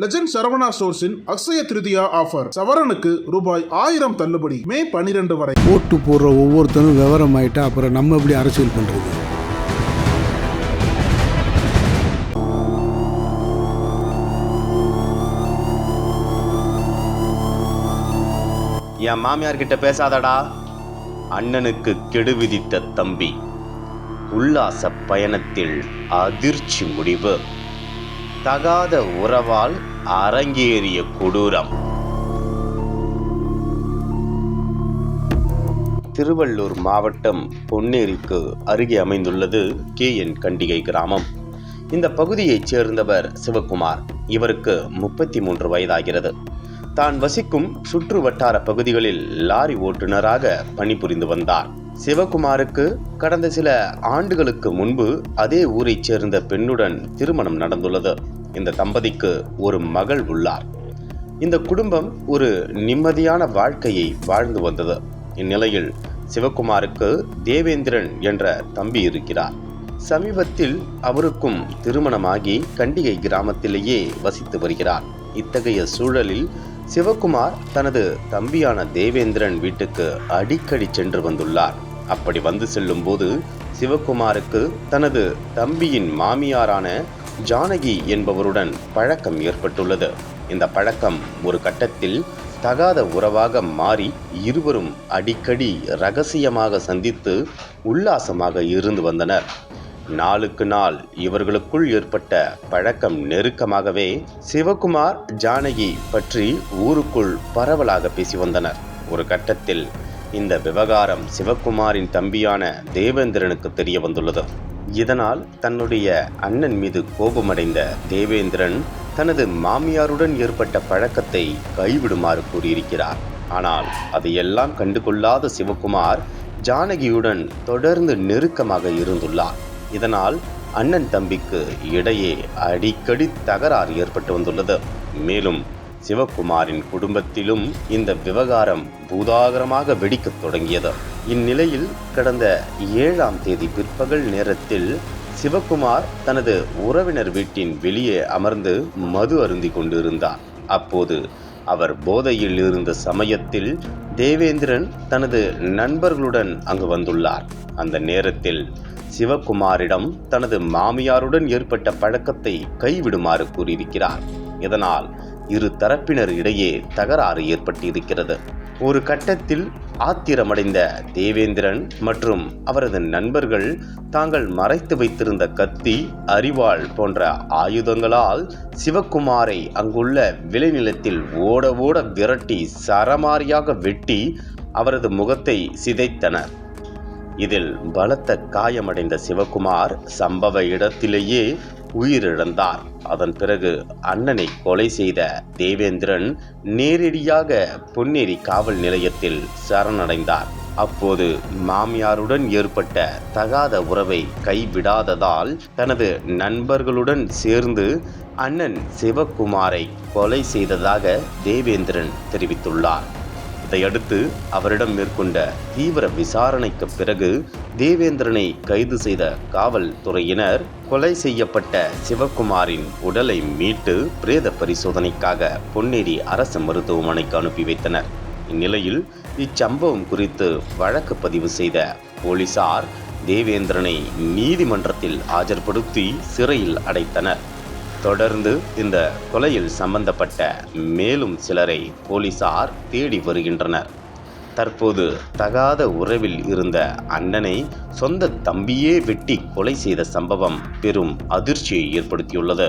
Legend Saravana ஸ்டோர்ஸின் Akshaya Tritiya offer சவரனுக்கு ரூபாய் ஆயிரம் தள்ளுபடி. மே பனிரெண்டு வரை. ஓட்டு போடுற ஒவ்வொருத்தரும் விவரம் ஆயிட்டா அப்புறம் நம்ம எப்படி அரசியல் பண்றது? என் மாமியார் கிட்ட பேசாதடா. அண்ணனுக்கு கெடு விதித்த தம்பி. உல்லாச பயணத்தில் அதிர்ச்சி முடிவு. தகாத உறவால் அரங்கேறிய கொடூரம். திருவள்ளூர் மாவட்டம் பொன்னேரிக்கு அருகே அமைந்துள்ளது கே என் கண்டிகை கிராமம். இந்த பகுதியைச் சேர்ந்தவர் சிவகுமார். இவருக்கு முப்பத்தி மூன்று வயதாகிறது. தான் வசிக்கும் சுற்று வட்டார பகுதிகளில் லாரி ஓட்டுநராக பணிபுரிந்து வந்தார். சிவகுமாருக்கு கடந்த சில ஆண்டுகளுக்கு முன்பு அதே ஊரைச் சேர்ந்த பெண்ணுடன் திருமணம் நடந்துள்ளது. இந்த தம்பதிக்கு ஒரு மகள் உள்ளார். இந்த குடும்பம் ஒரு நிம்மதியான வாழ்க்கையை வாழ்ந்து வந்தது. இந்நிலையில் சிவகுமாருக்கு தேவேந்திரன் என்ற தம்பி இருக்கிறார். சமீபத்தில் அவருக்கும் திருமணமாகி கண்டிகை கிராமத்திலேயே வசித்து வருகிறார். இத்தகைய சூழலில் சிவகுமார் தனது தம்பியான தேவேந்திரன் வீட்டுக்கு அடிக்கடி சென்று வந்துள்ளார். அப்படி வந்து செல்லும் போது சிவகுமாருக்கு தனது தம்பியின் மாமியாரான ஜானகி என்பவருடன் பழக்கம் ஏற்பட்டுள்ளது. இந்த பழக்கம் ஒரு கட்டத்தில் தகாத உறவாக மாறி இருவரும் அடிக்கடி ரகசியமாக சந்தித்து உல்லாசமாக இருந்து வந்தனர். நாளுக்கு நாள் இவர்களுக்குள் ஏற்பட்ட பழக்கம் நெருக்கமாகவே சிவகுமார் ஜானகி பற்றி ஊருக்குள் பரவலாக பேசி வந்தனர். ஒரு கட்டத்தில் இந்த விவகாரம் சிவகுமாரின் தம்பியான தேவேந்திரனுக்கு தெரிய வந்துள்ளது. இதனால் தன்னுடைய அண்ணன் மீது கோபமடைந்த தேவேந்திரன் தனது மாமியாருடன் ஏற்பட்ட பழக்கத்தை கைவிடுமாறு கூறியிருக்கிறார். ஆனால் அதையெல்லாம் கண்டுகொள்ளாத சிவகுமார் ஜானகியுடன் தொடர்ந்து நெருக்கமாக இருந்துள்ளார். இதனால் அண்ணன் தம்பிக்கு இடையே அடிக்கடி தகராறு ஏற்பட்டு வந்துள்ளது. மேலும் சிவகுமாரின் குடும்பத்திலும் இந்த விவகாரம் பூதாகரமாக வெடிக்கத் தொடங்கியது. இந்நிலையில் கடந்த ஏழாம் தேதி பிற்பகல் நேரத்தில் சிவகுமார் தனது உறவினர் வீட்டின் வெளியே அமர்ந்து மது அருந்தி கொண்டிருந்தார். அப்போது அவர் போதையில் இருந்த சமயத்தில் தேவேந்திரன் தனது நண்பர்களுடன் அங்கு வந்துள்ளார். அந்த நேரத்தில் சிவகுமாரிடம் தனது மாமியாருடன் ஏற்பட்ட பழக்கத்தை கைவிடுமாறு கூறியிருக்கிறார். இதனால் இரு தரப்பினர் இடையே தகராறு ஏற்பட்டிருக்கிறது. ஒரு கட்டத்தில் ஆத்திரமடைந்த தேவேந்திரன் மற்றும் அவரது நண்பர்கள் தாங்கள் மறைத்து வைத்திருந்த கத்தி அரிவாள் போன்ற ஆயுதங்களால் சிவகுமாரை அங்குள்ள விளைநிலத்தில் ஓட ஓட விரட்டி சரமாரியாக வெட்டி அவரது முகத்தை சிதைத்தனர். இதில் பலத்த காயமடைந்த சிவகுமார் சம்பவ இடத்திலேயே உயிரிழந்தார். அதன் பிறகு அண்ணனை கொலை செய்த தேவேந்திரன் நேரடியாக பொன்னேரி காவல் நிலையத்தில் சரணடைந்தார். அப்போது மாமியாருடன் ஏற்பட்ட தகாத உறவை கைவிடாததால் தனது நண்பர்களுடன் சேர்ந்து அண்ணன் சிவகுமாரை கொலை செய்ததாக தேவேந்திரன் தெரிவித்துள்ளார். இதையடுத்து அவரிடம் மேற்கொண்ட தீவிர விசாரணைக்கு பிறகு தேவேந்திரனை கைது செய்த காவல்துறையினர் கொலை செய்யப்பட்ட சிவகுமாரின் உடலை மீட்டு பிரேத பரிசோதனைக்காக பொன்னேரி அரசு மருத்துவமனைக்கு அனுப்பி வைத்தனர். இந்நிலையில் இச்சம்பவம் குறித்து வழக்கு பதிவு செய்த போலீசார் தேவேந்திரனை நீதிமன்றத்தில் ஆஜர்படுத்தி சிறையில் அடைத்தனர். தொடர்ந்து இந்த கொலையில் சம்பந்தப்பட்ட மேலும் சிலரை போலீசார் தேடி வருகின்றனர். தற்போது தகாத உறவில் இருந்த அண்ணனை சொந்த தம்பியே வெட்டி கொலை செய்த சம்பவம் பெரும் அதிர்ச்சியை ஏற்படுத்தியுள்ளது.